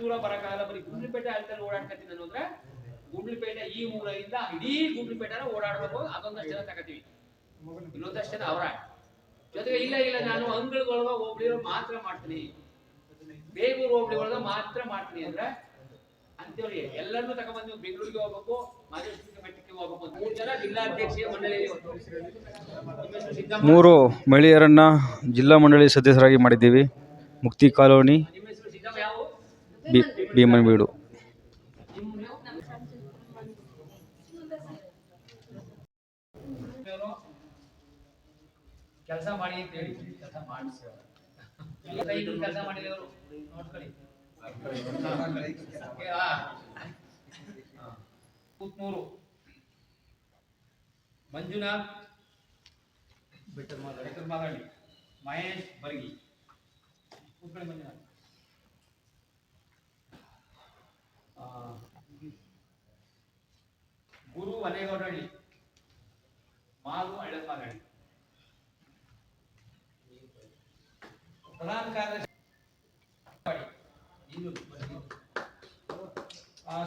ದೂರ ಬರಕಾಗಲ್ಲ ಬರೀ ಗುಂಡ್ಲುಪೇಟೆ ಅಲ್ಲಿ ಓಡಾಡ್ಕತ್ತೀನಿ ಅನ್ನೋದ್ರೆ ಗುಂಡ್ಲಿಪೇಟೆ ಈ ಊರಿಂದ ಇಡೀ ಗುಂಡ್ಲುಪೇಟೆನ ಓಡಾಡ್ಬೇಕು. ಅದೊಂದಷ್ಟು ಜನ ತಗತೀವಿ. ಇನ್ನೊಂದಷ್ಟು ಜನ ಅವರ. ಜೊತೆಗೆ ಇಲ್ಲ ಇಲ್ಲ, ನಾನು ಅಂಗಳಗೊಳಗ ಹೋಗ್ಲಿ ಮಾತ್ರ ಮಾಡ್ತೀನಿ. ಬೇಗೂರು ಒಳಗ ಮಾತ್ರ ಮಾಡ್ತೀನಿ ಅಂದ್ರೆ ಅಂತೇಳಿ ಎಲ್ಲರನ್ನೂ ತಗೊಂಡ್ಬಂದು ನೀವು ಬೆಂಗಳೂರಿಗೆ ಹೋಗ್ಬೇಕು ಮಾದೇಶ್ವರ ಬೆಟ್ಟಕ್ಕೆ ಹೋಗ್ಬೇಕು ಮೂರು ಜನ ಜಿಲ್ಲಾಧ್ಯಕ್ಷೀಯ ಮಂಡಳಿ ಮೂರು ಮಹಿಳೆಯರನ್ನ ಜಿಲ್ಲಾ ಮಂಡಳಿ ಸದಸ್ಯರಾಗಿ ಮಾಡಿದ್ದೀವಿ. ಮುಕ್ತಿ ಕಾಲೋನಿ ಬಿ ಭೀಮನಬೀಡು ಕೆಲಸ ಮಾಡಿ ಅಂತ ಹೇಳಿ. ಕೆಲಸ ಮಾಡಿಸಿ ಕೆಲಸ ಮಾಡಿದವರು ನೋಡ್ಕೊಳ್ಳಿ. ಕೂತ್ನೂರು. ಮಂಜುನಾಥ್ ಬೆಟ್ಟರ್ ಮಾತಾಡಿ ಮಹೇಶ್ ಬರ್ಗಿ. ಕೂತ್ಕೊಳ್ಳಿ ಮಂಜುನಾಥ್ ಗುರು ವನೇಗೌಡಹಳ್ಳಿ ಮಾಲು ಮಾದಳ್ಳಿ ಪ್ರಧಾನ ಕಾರ್ಯದರ್ಶಿ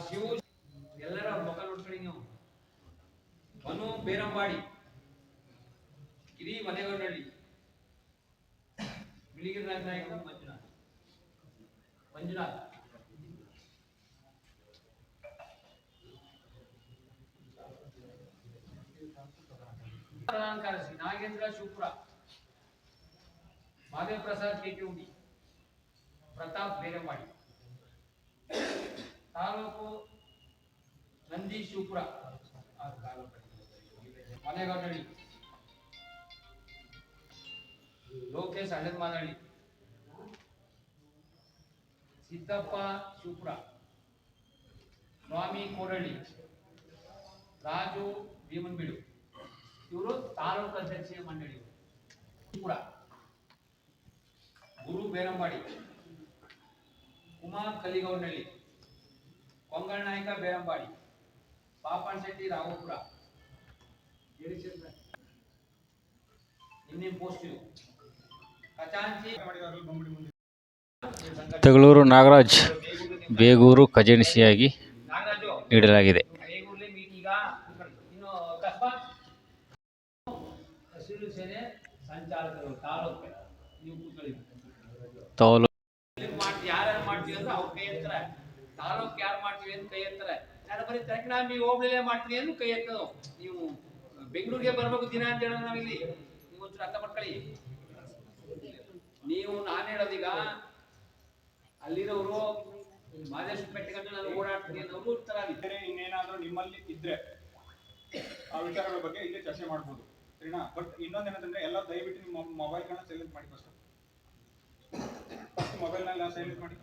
ಶಿವು ಎಲ್ಲರ ಮುಖ ನೋಡ್ಕೊಳ್ಳಿ ನೀವು. ಮನು ಬೇರಂಬಾಡಿ ಗಿರಿ ಮನೆಗೌಡಳ್ಳಿ ಬಿಳಿಗಿರಿ ನಾಯಕ ಮಂಜುನಾಥ್. ಮಂಜುನಾಥ್. ಪ್ರಧಾನ ಕಾರ್ಯದರ್ಶಿ ನಾಗೇಂದ್ರ ಶುಕ್ರ ಮಾದೇವ್ ಪ್ರಸಾದ್ ಕೆಟಿಉಂಡಿ ಪ್ರತಾಪ್ ಬೇರೆಮಾಡಿ ತಾಲೂಕು ನಂದಿ ಶುಕ್ರ ಆ, ತಾಲೂಕು. ಮನೆಗೌಡಹಳ್ಳಿ ಲೋಕೇಶ್ ಹಳ್ಳದ ಮಾದಳ್ಳಿ. ಸಿದ್ದಪ್ಪ ಶಿವಪುರ. ಸ್ವಾಮಿ ಕೋರಳ್ಳಿ ರಾಜು ಭೀಮನ್ಬೀಡು ಇವರು ತಾಲೂಕು ಅಧ್ಯಕ್ಷೀಯ ಮಂಡಳಿ. ಕೂಡ. ಗುರು ಬೇರಂಬಾಡಿ. ಕುಮಾರ್ ಕಲಿಗೌನಳ್ಳಿ ಕೊಂಗಲ್ ನಾಯಕ ಬೇರಂಬಾಡಿ. ಪಾಪನ್ ಶೆಟ್ಟಿ ಖಜಾಂಚಿ ತಗಳೂರು ನಾಗರಾಜ್ ಬೇಗೂರು ಖಜಾನಿಸಿಯಾಗಿ ನಾಗರಾಜು. ನೀಡಲಾಗಿದೆ. ಹಸಿರು ಸೇನೆ ಸಂಚಾಲಕರು ತಾಲೂಕು ನೀವು ಕೂತ್ಕೊಳ್ಳಿ. ತಾಲೂಕು. ಇಲ್ಲಿ ಮಾಡ್ತಿ ಯಾರ್ಯಾರು ಮಾಡ್ತೀವಿ ಅಂದ್ರೆ ಅವ್ರ ಕೈ ಎತ್ತಾರೆ. ತಾಲೂಕ್ ಯಾರು ಮಾಡ್ತೀವಿ ಅಂತ ಕೈ ಎತ್ತಾರೆ. ನಾನು ಬರೀ ತರಕನಾಮಿ ಹೋಬಳಿಲೇ ಮಾಡ್ತೀನಿ ಅಂತ ಕೈ ಎತ್ತೋದು. ನೀವು ಬೆಂಗಳೂರಿಗೆ ಬರ್ಬೇಕು ದಿನ ಅಂತ ಹೇಳೋದು ನಾವಿಲ್ಲಿ. ನೀವು ಒಂಚೂರು ಅರ್ಥ ಮಾಡ್ಕೊಳ್ಳಿ. ನೀವು ನಾನು ಹೇಳೋದೀಗ ಅಲ್ಲಿರೋರು ಮಾದೇಶ್ ಪೆಟ್ಟಿಗಂಡು ನಾನು ಓಡಾಡ್ತೀನಿ ಅನ್ನೋರು ಇರ್ತಾರ ಇದ್ರೆ ಇನ್ನೇನಾದ್ರೂ ನಿಮ್ಮಲ್ಲಿ ಇದ್ರೆ ಆ ವಿಚಾರಗಳ ಬಗ್ಗೆ ಇಲ್ಲೇ ಚರ್ಚೆ ಮಾಡ್ಬೋದು. ಸರಿನಾ? ಬಟ್ ಇನ್ನೊಂದೇನಂತಂದ್ರೆ ಎಲ್ಲ ದಯವಿಟ್ಟು ನಿಮ್ಮ ಮೊಬೈಲ್ಗಳನ್ನ ಸೈಲೆಂಟ್ ಮಾಡಿ ಫಸ್ಟ್ ಮೊಬೈಲ್ನೆಲ್ಲ ಸೈಲೆಂಟ್ ಮಾಡಿ.